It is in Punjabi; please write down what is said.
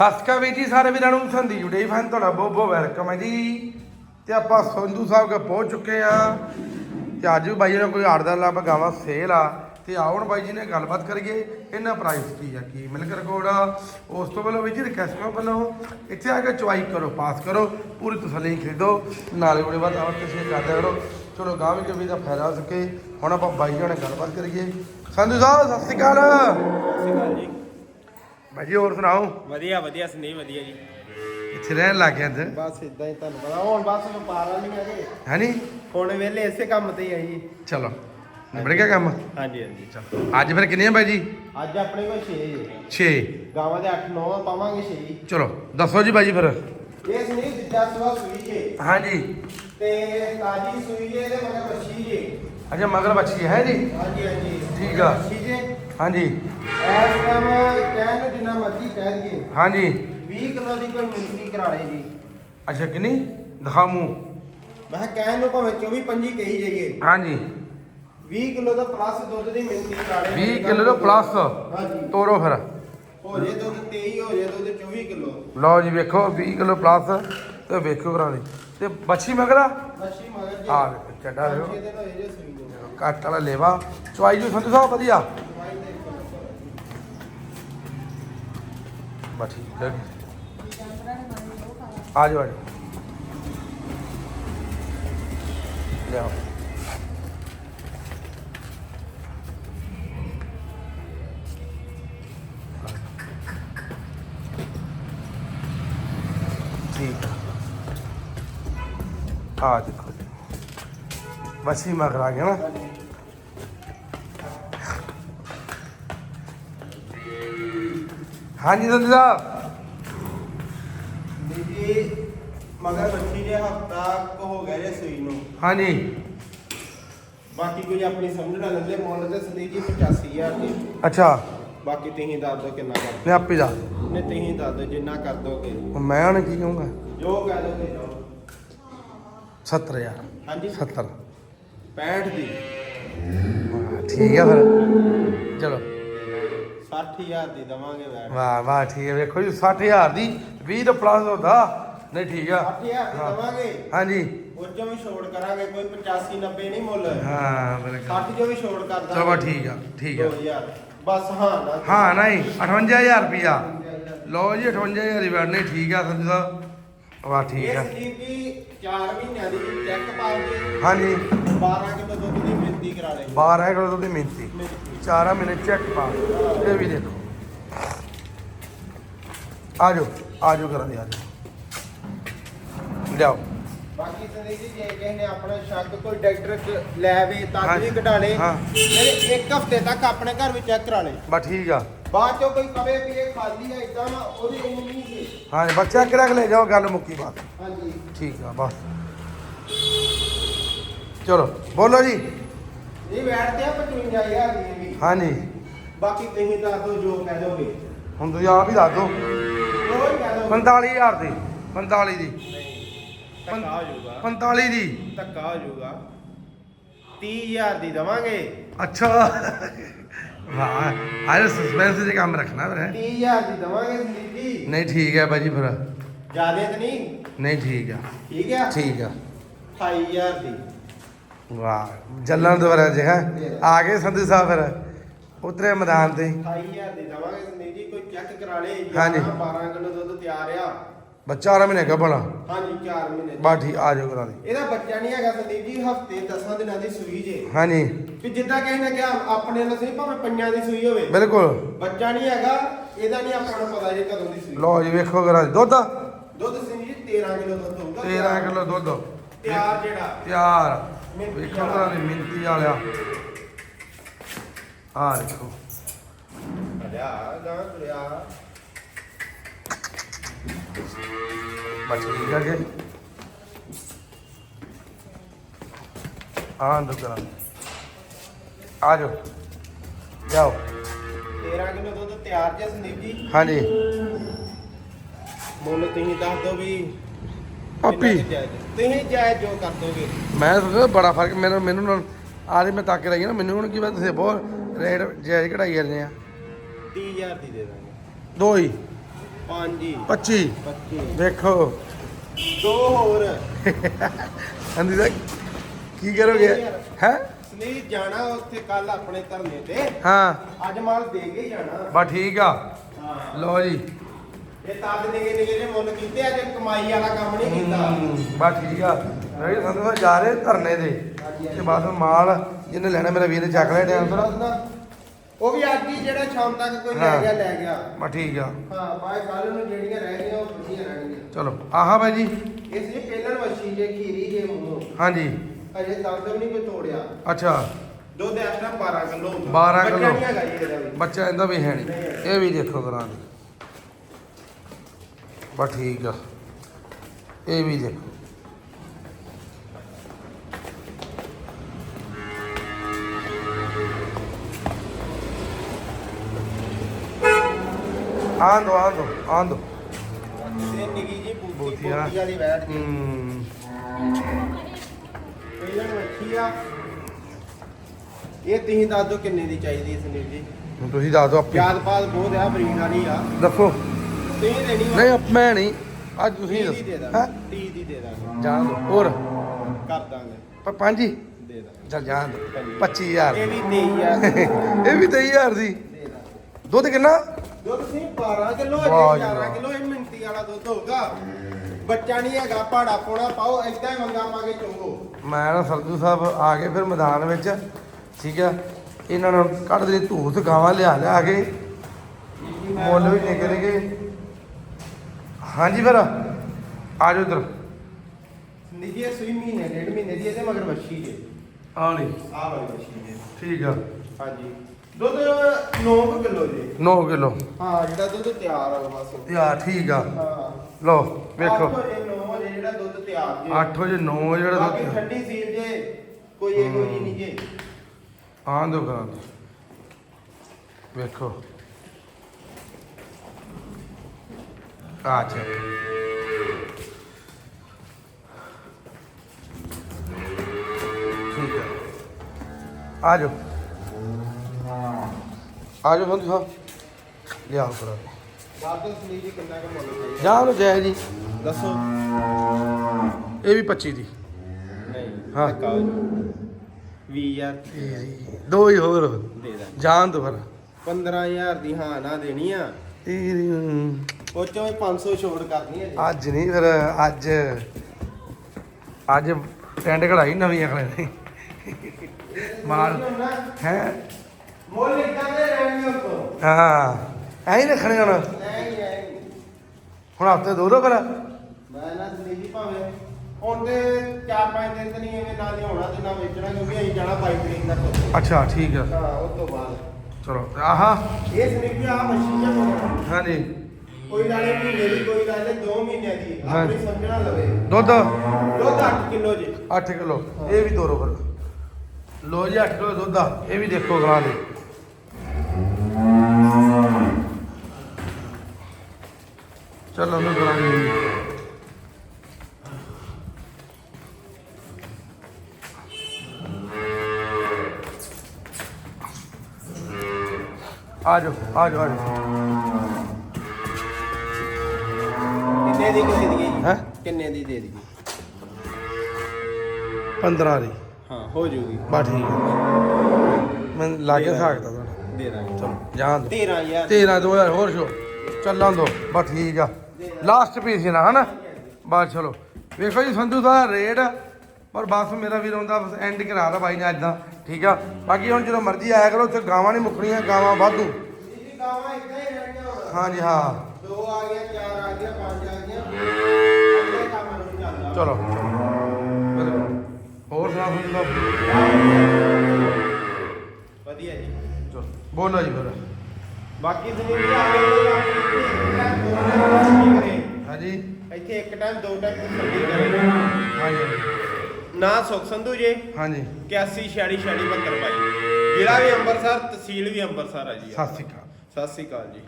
ਸਤਿ ਸ਼੍ਰੀ ਅਕਾਲ ਵੀਰ ਜੀ, ਸਾਰੇ ਵੀਰਾਂ ਨੂੰ ਸੰਦੀਪ ਜੁੜੇ ਫੈਨ, ਤੁਹਾਡਾ ਬਹੁਤ ਬਹੁਤ ਵੈਲਕਮ ਹੈ ਜੀ। ਤੇ ਆਪਾਂ ਸੰਧੂ ਸਾਹਿਬ ਕੇ ਪਹੁੰਚ ਚੁੱਕੇ ਆ ਤੇ ਅੱਜ ਵੀ ਬਾਈ ਜੀ ਨੇ ਕੋਈ ਆਰਡਰ ਲਾ ਗਾਵਾਂ, ਸੇਲ ਆ। ਤੇ ਆਉਣ ਬਾਈ ਜੀ ਨੇ ਗੱਲਬਾਤ ਕਰੀਏ, ਇਹਨਾਂ ਪ੍ਰਾਈਸ ਕੀ ਆ, ਕੀ ਮਿਲਕ ਰਿਕਾਰਡ ਆ। ਉਸ ਤੋਂ ਪਹਿਲਾਂ ਵੀਰ ਜੀ ਰਿਕਵੈਸਟ ਵੱਲੋਂ, ਇੱਥੇ ਆ ਕੇ ਚੁਆਈ ਕਰੋ, ਪਾਸ ਕਰੋ, ਪੂਰੀ ਤਸੱਲੀ ਖਰੀਦੋ। ਨਾਲੇ ਉਹਦੇ ਬਾਅਦ ਆਪ ਕਿਸੇ ਕਰਦੇ ਕਰੋ। ਚਲੋ ਗਾਂ ਵੀ ਕਵੀ ਦਾ ਫਾਇਦਾ ਹੋ ਸਕੇ। ਹੁਣ ਆਪਾਂ ਬਾਈ ਜੀ ਨਾਲ ਗੱਲਬਾਤ ਕਰੀਏ। ਸੰਧੂ ਸਾਹਿਬ, ਸਤਿ ਸ਼੍ਰੀ ਅਕਾਲ। ਸਤਿ ਸ਼੍ਰੀ ਅਕਾਲ ਜੀ। ਬਾਈ ਜੀ ਹੋਰ ਸੁਣਾਓ? ਵਧੀਆ ਵਧੀਆ ਸੰਦੀਪ ਵਧੀਆ ਜੀ। ਇੱਥੇ ਰਹਿਣ ਲੱਗ ਗਿਆ ਅੰਦਰ। ਬਸ ਇਦਾਂ ਹੀ ਤੁਹਾਨੂੰ ਪਤਾ ਹੁਣ ਬਸ ਵਪਾਰ ਵਾਲੀ ਹੈਗੇ ਹੈਨੀ? ਹੁਣ ਵੇਲੇ ਇਸੇ ਕੰਮ ਤੇ ਹੀ ਆ ਜੀ। ਚਲੋ ਨਿਬੜ ਗਿਆ ਕੰਮ? ਹਾਂਜੀ ਹਾਂਜੀ। ਚਲੋ ਅੱਜ ਫਿਰ ਕਿੰਨੇ ਆ ਬਾਈ ਜੀ ਅੱਜ ਆਪਣੇ ਕੋਲ 6 ਜੀ। 6 ਗਾਵਾਂ ਦੇ 8 9 ਪਾਵਾਂਗੇ 6 ਜੀ। ਚਲੋ ਦੱਸੋ ਜੀ ਬਾਈ ਜੀ ਫਿਰ। ਇਹ ਸੰਦੀਪ ਜਿੱਦਾਂ ਸਵਾ ਸੂਈ ਜੇ। ਹਾਂਜੀ। ਤੇ ਤਾਜੀ ਸੂਈ ਜੇ ਇਹਦੇ ਮਗਰ ਬੱਚੀ ਜੇ। ਅੱਛਾ ਮਗਰ ਬੱਚੀ ਹੈ ਜੀ? ਹਾਂਜੀ ਹਾਂਜੀ। ਠੀਕ ਆ। ਬੱਚੀ ਜੇ ਹਾਂਜੀ। ਐਸ ਟਾਈਮ ਕਹਿਣ ਨੂੰ ਜਿੰਨਾ ਮਰਜ਼ੀ ਕਹਿ ਦਈਏ। ਹਾਂਜੀ। 20 ਕਿਲੋ ਦੀ ਕੋਈ ਮਿੰਟੀ ਕਰਾ ਲੇ ਜੀ। ਅੱਛਾ ਕਿੰਨੀ? ਦਿਖਾ ਮੂੰਹ। ਮੈਂ ਕਿਹਾ ਕਹਿਣ ਨੂੰ ਭਾਵੇਂ 24 25 ਕਹੀ ਜਾਈਏ। ਹਾਂਜੀ। 20 ਕਿਲੋ ਦਾ ਪਲੱਸ ਦੁੱਧ ਦੀ ਮਿੰਟੀ ਕਰਾ ਲੇ 20 ਕਿਲੋ ਦਾ ਪਲੱਸ ਹਾਂਜੀ। ਤੋਰੋ ਫਿਰ। ਹੋ ਜੇ ਦੁੱਧ 23 ਹੋ ਜੇ ਦੁੱਧ 24 ਕਿਲੋ। ਲਓ ਜੀ ਵੇਖੋ 20 ਕਿਲੋ ਪਲੱਸ ਤੇ ਵੇਖੋ ਕਰਾ ਲਈ ਤੇ ਬੱਚੀ ਮਗਰਾ ਮੱਛੀ ਮਗਰ ਜੇ। ਆ ਵੇਖੋ ਚੱਡਾ ਜੇ ਸੂਈ ਨੂੰ। ਕੱਟ ਵਾਲਾ ਲੇਵਾ। ਚੁਆਈ ਜੀ ਸਾਹਿਬ ਵਧੀਆ ਦਵਾਈ ਦੇ ਇੱਕ ਨੰਬਰ। ਬਸ ਠੀਕ ਹੈ ਆ ਜਾਓ ਆ ਜਾਓ। ਲਿਆਓ। ਠੀਕ ਆ। ਆ ਦੇਖੋ ਜੀ। ਮੱਛੀ ਮਗਰ ਆ ਗਿਆ ਨਾ। ਹਾਂਜੀ ਸੰਧੂ ਸਾਹਿਬ। ਜੀ ਮਗਰ ਮੱਛੀ ਦੇ ਹਫਤਾ ਕੁ ਹੋ ਗਿਆ ਜੇ ਸੂਈ ਨੂੰ। ਹਾਂਜੀ। ਬਾਕੀ ਕੋਈ ਆਪਣੀ ਸਮਝ ਨਾ ਲੈਂਦੇ ਮੁੱਲ ਤੇ ਸੰਦੀਪ ਜੀ 85000 ਦੀ। ਅੱਛਾ। ਬਾਕੀ ਤੁਸੀਂ ਦੱਸ ਦਿਓ ਕਿੰਨਾ ਕਰ ਮੈਂ ਆਪੇ ਦੱਸ ਨੇ ਤੁਸੀਂ ਦੱਸ ਦਿਓ ਜਿੰਨਾ ਕਰ ਦੋਗੇ। ਮੈਂ ਹੁਣ ਕੀ ਕਹੂੰਗਾ? ਜੋ ਕਹਿ ਦੋਗੇ ਜੋ। 70000 ਹਾਂਜੀ। 70 65 ਦੀ। ਠੀਕ ਆ ਫਿਰ। ਚਲੋ। 60000 ਦੀ ਦਵਾਂਗੇ ਵੈਟ ਵਾਹ ਵਾਹ ਠੀਕ ਹੈ। ਵੇਖੋ ਜੀ 60000 ਦੀ 20 ਤੋਂ ਪਲੱਸ ਹੁੰਦਾ। ਨਹੀਂ ਠੀਕ ਆ। 60000 ਦੀ। ਦਵਾਂਗੇ। ਹਾਂਜੀ। ਉਹ ਚੋਂ ਵੀ ਛੋੜ ਕਰਾਂਗੇ ਕੋਈ 85 90 ਨਹੀਂ ਮੁੱਲ। ਹਾਂ ਬਿਲਕੁਲ। 60 ਚੋਂ ਵੀ ਛੋੜ ਕਰ ਦਾਂਗੇ। ਚਲੋ ਠੀਕ ਆ ਠੀਕ ਆ। 2000 ਬਸ ਹਾਂ ਨਾ ਹਾਂ ਨਹੀਂ 58000 ਰੁਪਿਆ ਲਓ ਜੀ 58000 ਦੀ ਬੈਠ ਨਹੀਂ ਠੀਕ ਆ ਸੰਜੂ ਸਾਹਿਬ ਵਾਹ ਠੀਕ ਇਹ ਆ ਸੰਦੀਪ ਜੀ 4 ਮਹੀਨਿਆਂ ਦੀ ਚੈੱਕ ਪਾ ਕੇ ਹਾਂਜੀ। 12 ਕਿਲੋ ਦੁੱਧ ਦੀ ਮਿਹਨਤੀ ਕਰਾ ਲਈ। 12 ਕਿਲੋ ਦੀ ਮਿਹਨਤੀ ਮਿਹਨਤੀ। ਚਾਰਾਂ ਮਹੀਨੇ ਚੈੱਕ ਪਾ। ਇਹ ਵੀ ਦੇਖੋ ਆ ਜਾਓ ਆ ਜਾਓ ਕਰਾਂ ਦੇ ਆ ਜਾਓ ਲਿਆਓ। ਬਾਕੀ ਸੰਦੀਪ ਜੀ ਜੇ ਕਿਸੇ ਨੇ ਆਪਣਾ ਸ਼ੱਕ ਕੋਈ ਡਾਕਟਰ ਚ ਲੈ ਵੇ ਤਾਂ ਹਾਂ। ਵੀ ਕਢਾ ਲੇ ਹਾਂ। ਜਿਹੜੇ ਇੱਕ ਹਫ਼ਤੇ ਤੱਕ ਆਪਣੇ ਘਰ ਵਿੱਚ ਚੈੱਕ ਕਰਾ ਲੇ। ਬਸ ਠੀਕ ਆ। ਬਾਅਦ ਚੋਂ ਕੋਈ ਕਵੇ ਵੀ ਇਹ ਖਾਲੀ ਹੈ ਇਦਾਂ ਉਹਦੀ ਇੰਨੀ ਨਹੀਂ ਸੀ ਹਾਂ ਬੱਚਾ ਕਰਾ ਕੇ ਲੈ ਜਾਓ ਗੱਲ ਮੁੱਕੀ ਬਾਤ। ਹਾਂਜੀ। ਠੀਕ ਆ ਬਸ। ਚਲੋ ਬੋਲੋ ਜੀ। ਇਹ ਬੈਠਦੇ ਆ 55000 ਦੀ ਇਹ ਵੀ। ਹਾਂਜੀ। ਬਾਕੀ ਤੁਸੀਂ ਦੱਸ ਦਿਓ ਜੋ ਕਹਿ ਦੋਗੇ। ਹੁਣ ਤੁਸੀਂ ਆਪ ਹੀ ਦੱਸ ਦਿਓ। ਹੀ ਕਹਿ ਦੋਗੇ। 45000 ਦੀ 45 ਦੀ। ਧੱਕਾ ਹੋ ਜਾਊਗਾ 45 ਦੀ। ਧੱਕਾ ਹੋ ਜਾਊਗਾ 30000 ਦੀ ਦਵਾਂਗੇ। ਅੱਛਾ। ਵਾਹ ਆਏ ਸਸਪੈਂਸ ਦੇ ਕੰਮ ਰੱਖਣਾ ਫਿਰ 30000 ਦੀ ਦਵਾਂਗੇ ਸੰਦੀਪ ਜੀ ਨਹੀਂ ਠੀਕ ਹੈ ਬਾਜੀ ਫਿਰ। ਜਿਆਦੇ ਤਾਂ ਨਹੀਂ? ਨਹੀਂ ਠੀਕ ਆ। ਠੀਕ ਆ? ਠੀਕ ਆ। 28000 ਦੀ। ਵਾਹ ਜੱਲਣ ਦੁਆਰਾ ਜੇ ਹੈ। ਆ ਗਏ ਸੰਧੂ ਸਾਹਿਬ ਫਿਰ ਉਤਰੇ ਮੈਦਾਨ ਤੇ। 28000 ਦੀ ਦਵਾਂਗੇ ਸੰਦੀਪ ਜੀ ਕੋਈ ਚੈੱਕ ਕਰਾ ਲੇ ਹਾਂਜੀ। 12 ਕਿਲੋ ਦੁੱਧ ਤਿਆਰ ਆ। ਬੱਚਾ ਆਰਾ ਮਹੀਨੇ ਗੱਬਣਾ ਹਾਂਜੀ 4 ਮਹੀਨੇ। ਬਾ ਠੀਕ ਆ ਜਾਓ ਕਰਾ ਦੇ ਇਹਦਾ ਬੱਚਾ ਨਹੀਂ ਹੈਗਾ ਸੰਦੀਪ ਜੀ ਹਫ਼ਤੇ 10 ਦਿਨਾਂ ਦੀ ਸੂਈ ਜੇ। ਹਾਂਜੀ। ਵੀ ਜਿੱਦਾਂ ਕਿਸੇ ਨੇ ਕਿਹਾ ਆਪਣੇ ਨਾਲ ਸਹੀ ਭਾਵੇਂ ਪੰਜਾਂ ਦੀ ਸੂਈ ਹੋਵੇ। ਬਿਲਕੁਲ। ਬੱਚਾ ਨਹੀਂ ਹੈਗਾ ਇਹਦਾ ਨਹੀਂ ਆਪਾਂ ਨੂੰ ਪਤਾ ਜੇ ਕਦੋਂ ਦੀ ਸੂਈ। ਲਓ ਜੀ ਵੇਖੋ ਕਰਾ ਦੇ ਦੁੱਧ? ਦੁੱਧ ਸੰਦੀਪ ਜੀ 13 ਕਿਲੋ ਦੁੱਧ ਹੋਊਗਾ। 13 ਕਿਲੋ ਦੁੱਧ। ਤਿਆਰ ਜਿਹੜਾ। ਤਿਆਰ। ਵੇਖੋ ਕਰਾ ਦੇ ਮਿੰਤੀ ਵਾਲਿਆ। ਆ ਦੇਖੋ। ਅਲਿਆ ਗਾਂ ਤੁਰਿਆ। ਬਸ ਠੀਕ ਆ ਕੇ? ਆਂ ਦੋ ਕਰਾ ਆ ਜਾਓ। ਜਾਓ। 13 ਕਿਲੋ ਦੁੱਧ? ਤਿਆਰ ਜੇ ਸੰਦੀਪ ਜੀ? ਹਾਂਜੀ। ਮੁੱਲ ਤੁਸੀਂ ਦੱਸ ਦਿਓ ਵੀ ਆਪੀ ਕਿੰਨਾ ਕੁ ਜਾਇਜ਼? ਤੁਸੀਂ ਜਾਇਜ਼ ਜੋ ਕਰ ਦੋਗੇ। ਮੈਂ ਸੋਚਿਆ ਬੜਾ ਫ਼ਰਕ ਮੈਨੂੰ ਮੈਨੂੰ ਨਾਲ ਆਰੇ ਮੈਂ ਤੱਕ ਰਹੀ ਨਾ ਮੈਨੂੰ ਹੁਣ ਕੀ ਪਤਾ ਤੁਸੀਂ ਬਹੁਤ ਰੇਟ ਜਾਇਜ਼ ਕਢਾਈ ਜਾਂਦੇ ਆ। 30000 ਦੀ ਦੇ ਦਾਂਗੇ। ਦੋ ਹੀ। ਪੰਜ ਜੀ 25 25 ਦੇਖੋ। ਦੋ ਹੋਰ। ਅੰਦੀ ਦਾ ਕੀ ਕਰੋਗੇ? ਹੈ? ਸਨੀ ਜਾਣਾ ਉੱਥੇ ਕੱਲ ਆਪਣੇ ਧਰਨੇ ਤੇ। ਹਾਂ। ਅੱਜ ਮਾਲ ਦੇ ਕੇ ਜਾਣਾ। ਬਾ ਠੀਕ ਆ। ਹਾਂ। ਲਓ ਜੀ। ਇਹ ਤਦ ਨਿਗੇ ਨਿਗੇ ਜੇ ਮੁੱਲ ਕੀਤੇ ਅੱਜ ਕਮਾਈ ਵਾਲਾ ਕੰਮ ਨਹੀਂ ਕੀਤਾ। ਬਾ ਠੀਕ ਆ। ਸੰਧੂ ਸਾਹਿਬ ਜਾ ਰਹੇ ਧਰਨੇ ਦੇ ਤੇ ਬਸ ਮਾਲ ਜਿਹਨੇ ਲੈਣਾ ਮੇਰਾ ਵੀਰ ਨੇ ਚੱਕ ਲਿਆ ਟਾਈਮ ਤੋਂ ਉਹ ਵੀ ਅੱਜ ਹੀ ਜਿਹੜਾ ਸ਼ਾਮ ਤੱਕ ਕੋਈ ਲੈ ਹਾਂ। ਗਿਆ ਲੈ ਗਿਆ। ਬਾ ਠੀਕ ਆ। ਹਾਂ ਬਾਏ ਕੱਲ ਨੂੰ ਜਿਹੜੀਆਂ ਰਹਿ ਗਈਆਂ ਉਹ ਵਧੀਆ ਰਹਿਣਗੀਆਂ ਚਲੋ ਆਹਾ ਬਾਈ ਜੀ ਇਸ ਲਈ ਪਹਿਲਣ ਵੱਛੀ ਜੇ ਖੀਰੀ ਜੇ ਮੂੰਹ ਹਾਂਜੀ। ਅਜੇ ਦੰਦ ਵੀ ਨਹੀਂ ਕੋਈ ਤੋੜਿਆ। ਅੱਛਾ। ਦੁੱਧ ਟਾਈਮ 12 ਕਿਲੋ 12 ਕਿਲੋ। ਬੱਚਾ ਨਹੀਂ ਹੈਗਾ ਜੀ ਇਹਦਾ ਵੀ। ਬੱਚਾ ਇਹਦਾ ਵੀ ਹੈ ਨਹੀਂ। ਇਹ ਵੀ ਦੇਖੋ ਕਰਾਂ। ਦੀ ਬਾ ਠੀਕ ਆ। ਇਹ ਵੀ ਦੇਖੋ। ਆਂ ਦੋ ਆਂ ਦੋ ਆਂ ਦੋ ਇਹ ਨਿੱਕੀ ਜੀ ਬੂਥੀ ਵਾਲੀ ਬੈਠ ਕੇ ਹੂੰ। ਪਹਿਲਣ ਵੱਛੀ ਆ ਇਹ ਤੁਸੀਂ ਦੱਸ ਦਿਓ ਕਿੰਨੇ ਦੀ ਚਾਹੀਦੀ ਹੈ ਸੁਨੀਲ ਜੀ? ਹੁਣ ਤੁਸੀਂ ਦੱਸ ਦਿਓ ਆਪੇ। ਯਾਦ ਪਾਦ ਬਹੁਤ ਆ ਬਰੀਡ ਵਾਲੀ ਆ। ਦੱਸੋ। ਤੁਸੀਂ ਦੇਣੀ ਵਾ? ਨਹੀਂ ਆਪ- ਮੈਂ ਨਹੀਂ। ਅੱਜ ਤੁਸੀਂ 30 ਦੀ ਦੇ ਦੱਸੋ ਦਾਂਗੇ। ਹਾਂ? 30 ਦੀ ਦੇ ਦਾਂਗੇ। ਜਾਣ ਦੋ ਹੋਰ? ਕਰ ਦਾਂਗੇ। ਪ- ਪੰਜ ਹੀ? ਦੇ ਦਾਂਗੇ। ਚੱਲ ਜਾਣ ਦੋ ਪੰਜੀ। 25000 ਇਹ ਵੀ 23000 ਇਹ ਵੀ 23000 ਦੀ ਦੇ। ਦਾਂਗੇ ਦੁੱਧ ਕਿੰਨਾ? ਦੁੱਧ ਸੀ 12 ਕਿਲੋ ਵਾਹ ਜੀ 11 ਵਾਹ। ਕਿਲੋ ਇਹ ਮਿੰਟੀ ਵਾਲਾ ਦੁੱਧ ਹੋਊਗਾ। ਬੱਚਾ ਨਹੀਂ ਹੈਗਾ ਪਾੜਾ ਪੋਣਾ ਪਾਓ ਏਦਾਂ ਹੀ ਮੰਗਾ ਕੇ ਚੁੰਗੋ ਮੈਂ ਨਾ ਸਰਦੂ ਸਾਹਿਬ ਆ ਗਏ ਫਿਰ ਮੈਦਾਨ ਵਿੱਚ ਠੀਕ ਆ ਇਹਨਾਂ ਨੂੰ ਕੱਢ ਦੇ ਧੂਤ ਗਾਵਾਂ ਲਿਆ ਲਿਆ ਕੇ ਮੁੱਲ ਵੀ ਨਿੱਕੇ ਨਿੱਕੇ ਹਾਂਜੀ ਫਿਰ ਆ ਜਾਓ ਇੱਧਰ। ਨਿੱਜੀ ਸੂਈ ਮਹੀਨੇ ਡੇਢ ਮਹੀਨੇ ਦੀ ਇਹਦੇ ਮਗਰ ਵੱਛੀ ਜੇ। ਆ ਲਈ ਆਹ ਵਾਲੀ ਵੱਛੀ ਜੇ ਠੀਕ ਆ। ਹਾਂਜੀ। ਦੁੱਧ 9 ਕਿਲੋ ਜੇ। 9 ਕਿਲੋ। ਹਾਂ ਜਿਹੜਾ ਦੁੱਧ ਤਿਆਰ ਆ ਬਸ। ਯਾਰ ਠੀਕ ਆ। ਹਾਂ। ਲਓ ਵੇਖੋ। 8 ਵਜੇ 9 ਵਜੇ ਜਿਹੜਾ ਦੁੱਧ ਤਿਆਰ ਜੇ। 8 ਵਜੇ 9 ਵਜੇ ਜਿਹੜਾ ਬਾਕੀ ਦੁੱਧ ਠੰਡੀ ਸੀਲ ਜੇ ਕੋਈ ਇਹ ਕੋਈ ਨਹੀਂ ਜੇ। ਆਂ ਦੋ ਕਰਾਂ ਵੇਖੋ। ਆ ਚੈੱਕ ਠੀਕ ਹੈ ਆ ਜਾਓ। ਆ ਜਾਓ ਸੰਧੂ ਸਾਹਿਬ। ਲਿਆਓ ਕਰਾ ਬਾਤ ਸੁਣੀ ਜੀ ਕਿੰਨਾ ਕੁ ਮੁੱਲ ਚਾਹੀਦਾ ਜਾਂ ਜੈ ਜੀ। ਦੱਸੋ। ਇਹ ਵੀ 25 ਦੀ। ਨਹੀਂ ਹਾਂ। ਧੱਕਾ ਹੋ ਜਾਊ। ਵੀਹ ਹਜ਼ਾਰ। ਦੋ ਹੀ ਹੋਰ। ਦੇ ਦਾਂ ਫਿਰ। 15000 ਦੀ ਹਾਂ ਨਾ ਦੇਣੀ ਆ। ਤੀਰੀ ਉਹ ਚੋਂ ਵੀ 500 ਛੋੜ ਕਰਨੀ ਜੀ। ਅੱਜ ਨਹੀਂ ਫਿਰ ਅੱਜ। ਅੱਜ ਟੈਂਡ ਕਢਾਈ ਨਵੀਂ ਅਗਲੇ ਨੇ ਮਾਲ ਹੈ। ਮੁੱਲ ਦੇ ਉੱਤੋਂ। ਹਾਂ ਐਂ ਹੀ ਰੱਖਣੇ ਹੁਣ। ਨਹੀਂ ਨਹੀਂ ਹੁਣ ਹਫ਼ਤੇ ਦੋ ਦੋ ਫਿਰ ਮੈਂ ਨਾ ਸੰਦੀਪ ਜੀ ਭਾਵੇਂ ਹੁਣ ਤੇ 4-5 ਦਿਨ ਤੇ ਨਹੀਂ ਐਵੇਂ ਨਾ ਲਿਆਉਣਾ ਤੇ ਨਾ ਵੇਚਣਾ ਕਿਉਂਕਿ ਅਸੀਂ ਜਾਣਾ ਪਾਈਪਲਾਈਨ ਦਾ ਤੋਂ ਅੱਛਾ ਠੀਕ ਆ। ਹਾਂ ਉਸ ਤੋਂ ਬਾਅਦ। ਚਲੋ ਤੇ ਆਹਾ। ਇਹ ਸੰਦੀਪ ਜੀ ਆ ਮਸ਼ੀਨ ਹੈ ਹਾਂਜੀ। ਕੋਈ ਨਾਲੇ ਮਹੀਨੇ ਦੀ ਕੋਈ ਨਾਲੇ 2 ਮਹੀਨਿਆਂ ਦੀ। ਹਾਂ। ਆਪਣੀ ਸਮਝਣਾ ਲਵੇ। ਦੁੱਧ? ਦੁੱਧ 8 ਕਿਲੋ ਜੀ। 8 ਕਿਲੋ। ਇਹ ਵੀ ਤੋਰੋ ਫਿਰ ਲੋ ਜੀ 8 ਕਿਲੋ ਦੁੱਧ ਆ। ਇਹ ਵੀ ਦੇਖੋ ਗਾਂ ਦੇ। ਚਲੋ ਉਹਨੂੰ ਗਾਂ ਦੇ ਆ ਜਾਓ ਆ ਜਾਓ ਆ ਕਿੰਨੇ ਦੀ ਦੇ ਦਈਏ ਹੈਂ? ਕਿੰਨੇ ਦੀ ਦੇ ਦਈਏ? 15 ਦੀ। ਹਾਂ ਹੋ ਜੂਗੀ। ਬਾ ਠੀਕ ਹੈ। ਮੈਂ ਲਾਗੇ ਸਕਦਾ ਤੁਹਾਡਾ ਦੇ ਦਾਂਗੇ। ਚਲੋ ਦੋ 13000 13 2000 ਹੋਰ ਸ਼ੋ। ਚੱਲਾਂ ਦੋ। ਬਸ ਠੀਕ ਆ। ਲਾਸਟ ਪੀਸ ਹੀ ਨਾ ਹਨਾ? ਬਸ ਚਲੋ। ਵੇਖੋ ਜੀ ਸੰਧੂ ਦਾ ਰੇਟ ਪਰ ਬਸ ਮੇਰਾ ਵੀਰ ਆਉਂਦਾ ਬਸ ਐਂਡ ਕਰਾ ਦਾ ਬਾਈ ਨੇ ਅੱਜ ਦਾ। ਠੀਕ ਆ? ਬਾਕੀ ਹੁਣ ਜਦੋਂ ਮਰਜ਼ੀ ਆਇਆ ਕਰੋ ਉੱਥੇ ਗਾਵਾਂ ਨਹੀਂ ਮੁੱਕਣੀਆਂ ਗਾਵਾਂ ਵਾਧੂ। ਜੀ ਗਾਵਾਂ ਇਦਾਂ ਹੀ ਰਹਿਣੀਆਂ ਹੁਣ ਹਾਂਜੀ ਹਾਂ। ਦੋ ਆ ਗਿਆ ਚਾਰ ਆ ਗਿਆ ਪੰਜ ਆ ਗਿਆ ਚਲੋ। ਹੋਰ ਸੁਣਾ ਦਾ ਵਧੀਆ ਜੀ। ਚਲੋ। ਬੋਲੋ ਜੀ ਫਿਰ ਬਾਕੀ ਵੀ ਆ ਕਰੇ। ਹਾਂਜੀ। ਇੱਥੇ ਇੱਕ ਟਾਈਮ ਦੋ ਟਾਈਮ ਕਰੇ। ਹਾਂਜੀ। ਨਾ ਸੁਖ ਸੰਧੂ ਜੀ। ਹਾਂਜੀ। 81 46 46 72 ਭਾਈ ਜ਼ਿਲ੍ਹਾ ਵੀ ਅੰਮ੍ਰਿਤਸਰ ਤਹਿਸੀਲ ਵੀ ਅੰਮ੍ਰਿਤਸਰ ਆ ਜੀ। ਸਤਿ ਸ਼੍ਰੀ ਅਕਾਲ। ਸਤਿ ਸ੍ਰੀ ਅਕਾਲ ਜੀ।